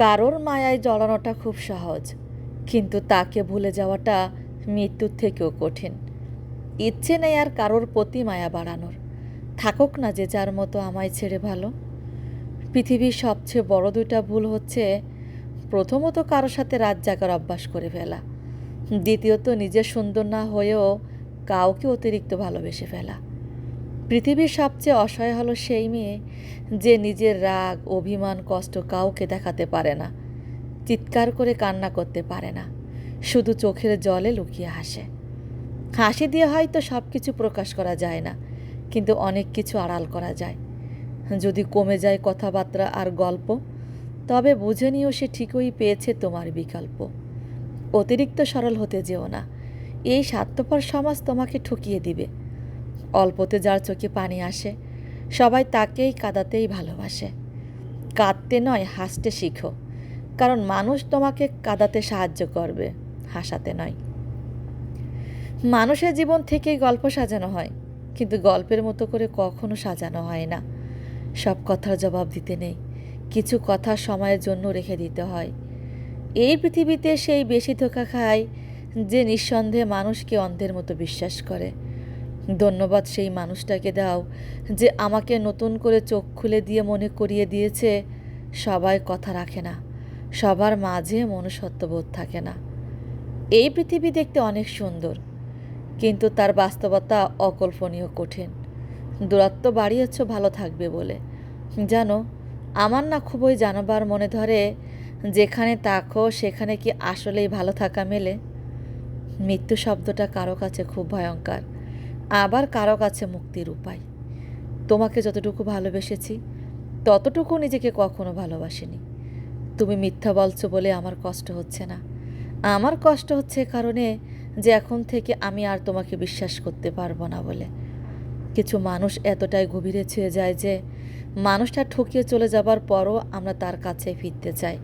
কারোর মায়ায় জড়ানোটা খুব সহজ, কিন্তু তাকে ভুলে যাওয়াটা মৃত্যুর থেকেও কঠিন। ইচ্ছে নেই আর কারোর প্রতি মায়া বাড়ানোর। থাকুক না যে যার মতো আমায় ছেড়ে ভালো। পৃথিবীর সবচেয়ে বড় দুইটা ভুল হচ্ছে, প্রথমত কারোর সাথে রাত জাগার অভ্যাস করে ফেলা। দ্বিতীয়ত নিজে সুন্দর না হয়েও কাউকে অতিরিক্ত ভালোবেসে ফেলা। পৃথিবীর সবচেয়ে অসহায় হলো সেই মেয়ে যে নিজের রাগ, অভিমান, কষ্ট কাউকে দেখাতে পারে না, চিৎকার করে কান্না করতে পারে না, শুধু চোখের জলে লুকিয়ে হাসে। হাসি দিয়ে হয়তো সব কিছু প্রকাশ করা যায় না, কিন্তু অনেক কিছু আড়াল করা যায়। যদি কমে যায় কথাবার্তা আর গল্প, তবে বুঝে নিও সে ঠিকই পেয়েছে তোমার বিকল্প। অতিরিক্ত সরল হতে যেও না, এই স্বার্থপর সমাজ তোমাকে ঠকিয়ে দিবে। অল্পতে যার চোখে পানি আসে, সবাই তাকেই কাঁদাতেই ভালোবাসে। কাঁদতে নয়, হাসতে শিখো, কারণ মানুষ তোমাকে কাঁদাতে সাহায্য করবে, হাসাতে নয়। মানুষের জীবন থেকেই গল্প সাজানো হয়, কিন্তু গল্পের মতো করে কখনো সাজানো হয় না। সব কথার জবাব দিতে নেই, কিছু কথা সময়ের জন্য রেখে দিতে হয়। এই পৃথিবীতে সেই বেশি ধোকা খায় যে নিঃসন্দেহে মানুষকে অন্ধের মতো বিশ্বাস করে। ধন্যবাদ সেই মানুষটাকে দাও যে আমাকে নতুন করে চোখ খুলে দিয়ে মনে করিয়ে দিয়েছে, সবাই কথা রাখে না, সবার মাঝে মনুষ্যত্ববোধ থাকে না। এই পৃথিবী দেখতে অনেক সুন্দর, কিন্তু তার বাস্তবতা অকল্পনীয় কঠিন। দূরত্ব বাড়িয়েছ, ভালো থাকবে বলে। জানো, আমার না খুবই জানবার মনে ধরে, যেখানে তাকো, সেখানে কি আসলেই ভালো থাকা মেলে? মৃত্যু শব্দটা কারও কাছে খুব ভয়ঙ্কর। আবার কারও কাছে মুক্তির উপায়। তোমাকে যতটুকু ভালোবেসেছি, ততটুকু নিজেকে কখনো ভালোবাসিনি। তুমি মিথ্যা বলছো বলে আমার কষ্ট হচ্ছে না। আমার কষ্ট হচ্ছে কারণে যে এখন থেকে আমি আর তোমাকে বিশ্বাস করতে পারব না বলে। কিছু মানুষ এতটাই গভীরে ছুঁয়ে যায় যে, মানুষটা ঠকিয়ে চলে যাবার পরও আমরা তার কাছে ফিরতে চাই,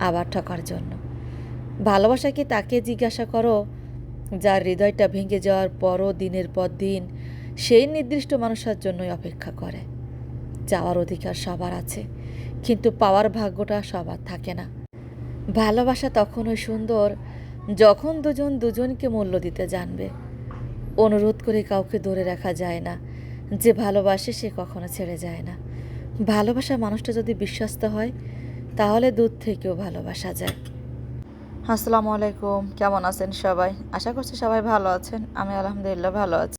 আবার ঠকার জন্য। ভালোবাসা কি তাকে জিজ্ঞাসা করো যার হৃদয়টা ভেঙে যাওয়ার পরও দিনের পর দিন সেই নির্দিষ্ট মানুষের জন্যই অপেক্ষা করে। যাওয়ার অধিকার সবার আছে, কিন্তু পাওয়ার ভাগ্যটা সবার থাকে না। ভালোবাসা তখনই সুন্দর যখন দুজন দুজনকে মূল্য দিতে জানবে। অনুরোধ করে কাউকে ধরে রাখা যায় না, যে ভালোবাসে সে কখনো ছেড়ে যায় না। ভালোবাসা মানুষটা যদি বিশ্বস্ত হয়, তাহলে দূর থেকেও ভালোবাসা যায়। আসসালামু আলাইকুম কেমন আছেন সবাই? আশা করছি সবাই ভালো আছেন। আমি আলহামদুলিল্লাহ ভালো আছি।